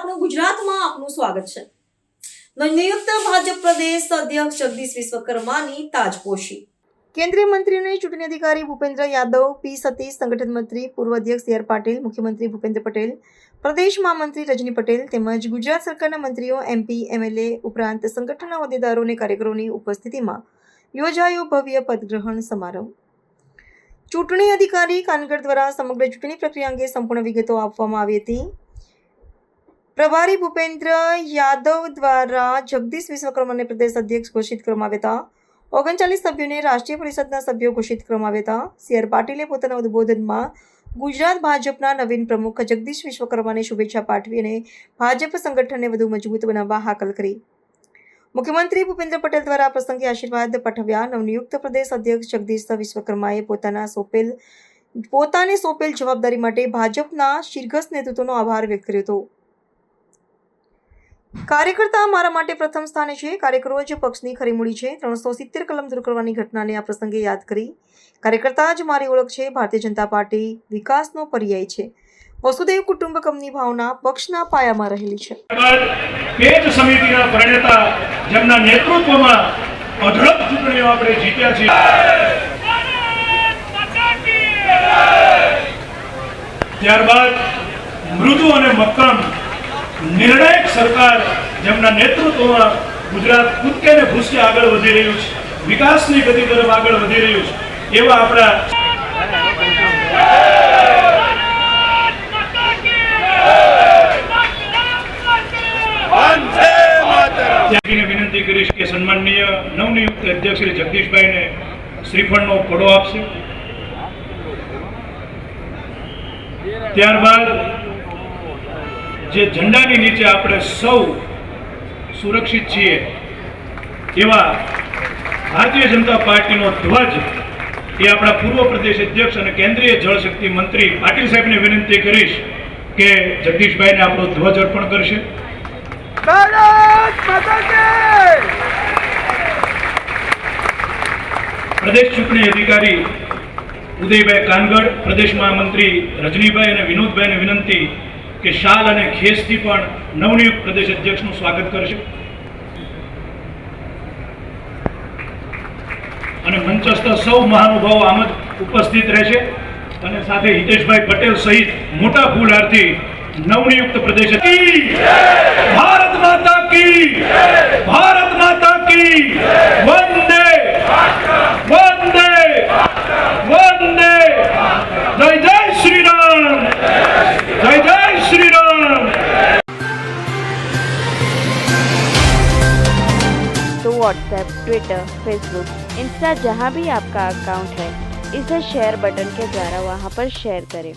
આપણું ગુજરાતમાં આપનું સ્વાગત છે. નવનિયુક્ત ભાજપ પ્રદેશ અધ્યક્ષ જગદીશ વિશ્વકર્માની તાજપોશી. કેન્દ્રીય મંત્રી અને ચૂંટણી અધિકારી ભૂપેન્દ્ર યાદવ, પી સતીશ, સંગઠન મંત્રી પૂર્વ અધ્યક્ષ સી આર પાટીલ, મુખ્યમંત્રી ભૂપેન્દ્ર પટેલ, પ્રદેશ મહામંત્રી રજની પટેલ તેમજ ગુજરાત સરકારના મંત્રીઓ એમપી એમએલએ ઉપરાંત સંગઠનના હોદ્દેદારો અને કાર્યકરોની ઉપસ્થિતિમાં યોજાયો ભવ્ય પદગ્રહણ સમારોહ. ચૂંટણી અધિકારી કાનગર દ્વારા સમગ્ર ચૂંટણી પ્રક્રિયા અંગે સંપૂર્ણ વિગતો આપવામાં આવી હતી. પ્રભારી ભૂપેન્દ્ર યાદવ દ્વારા જગદીશ વિશ્વકર્માને પ્રદેશ અધ્યક્ષ ઘોષિત કરવામાં આવ્યા હતા. ઓગણચાલીસ સભ્યોને રાષ્ટ્રીય પરિષદના સભ્યો ઘોષિત કરવામાં આવ્યા હતા. સી આર પાટીલે પોતાના ઉદ્બોધનમાં ગુજરાત ભાજપના નવીન પ્રમુખ જગદીશ વિશ્વકર્માને શુભેચ્છા પાઠવી અને ભાજપ સંગઠનને વધુ મજબૂત બનાવવા હાકલ કરી. મુખ્યમંત્રી ભૂપેન્દ્ર પટેલ દ્વારા આ પ્રસંગે આશીર્વાદ પાઠવ્યા. નવનિયુક્ત પ્રદેશ અધ્યક્ષ જગદીશ વિશ્વકર્માએ પોતાના સોંપેલ, પોતાને સોંપેલ જવાબદારી માટે ભાજપના શીર્ઘસ નેતૃત્વનો આભાર વ્યક્ત કર્યો હતો. કાર્યકર્તા મારા માટે પ્રથમ સ્થાને છે. કાર્યકરો જ પક્ષની ખરીમૂડી છે. ત્રણસો સિત્તેર કલમ દૂર કરવાની ઘટનાને આ પ્રસંગે યાદ કરી. કાર્યકર્તા જ મારી ઓળખ છે. ભારતીય જનતા પાર્ટી વિકાસનો પર્યાય છે. વસુદેવ કુટુંબકમની ભાવના પક્ષના પાયામાં રહેલી છે. પેજ સમિતિના પ્રણેતા જેમના નેતૃત્વમાં અઢળક ચૂંટણીઓ આપણે જીત્યા છે ત્યારબાદ મૃદુ અને મક્કમ નિર્ણાયક સરકાર જેમના નેતૃત્વમાં ગુજરાત કૂદકે ને ભૂસકે આગળ વધી રહ્યું છે, વિકાસની ગતિ તરફ આગળ વધી રહ્યું છે, એવા આપણા વિનંતી કરીશ કે સન્માનનીય નવનિયુક્ત અધ્યક્ષ શ્રી જગદીશભાઈને શ્રીફળનો પડો આપશે. ત્યારબાદ જે ઝંડાની નીચે આપણે સૌ સુરક્ષિત છીએ એવા ભારતીય જનતા પાર્ટીનો ધ્વજ એ આપણા પૂર્વ પ્રદેશ અધ્યક્ષ અને કેન્દ્રીય જળશક્તિ મંત્રી પાટીલ સાહેબને વિનંતી કરીશ કે જગદીશભાઈને આપણો ધ્વજ અર્પણ કરશે. પ્રદેશ ચૂંટણી અધિકારી ઉદયભાઈ કાનગડ પ્રદેશ મહામંત્રી રજનીભાઈ અને વિનોદભાઈને વિનંતી કે શાલ અને ખેસથી પણ નવનિયુક્ત પ્રદેશ અધ્યક્ષનું સ્વાગત કરશે. અને મંચસ્થ સૌ મહાનુભાવો આમ જ ઉપસ્થિત રહેશે. અને સાથે હિતેશભાઈ પટેલ સહિત મોટા ફૂલહારથી નવનિયુક્ત પ્રદેશ ભારત માતા કી ભારત માતા કી व्हाट्सएप ट्विटर फेसबुक इंस्टा जहाँ भी आपका अकाउंट है इसे शेयर बटन के द्वारा वहाँ पर शेयर करें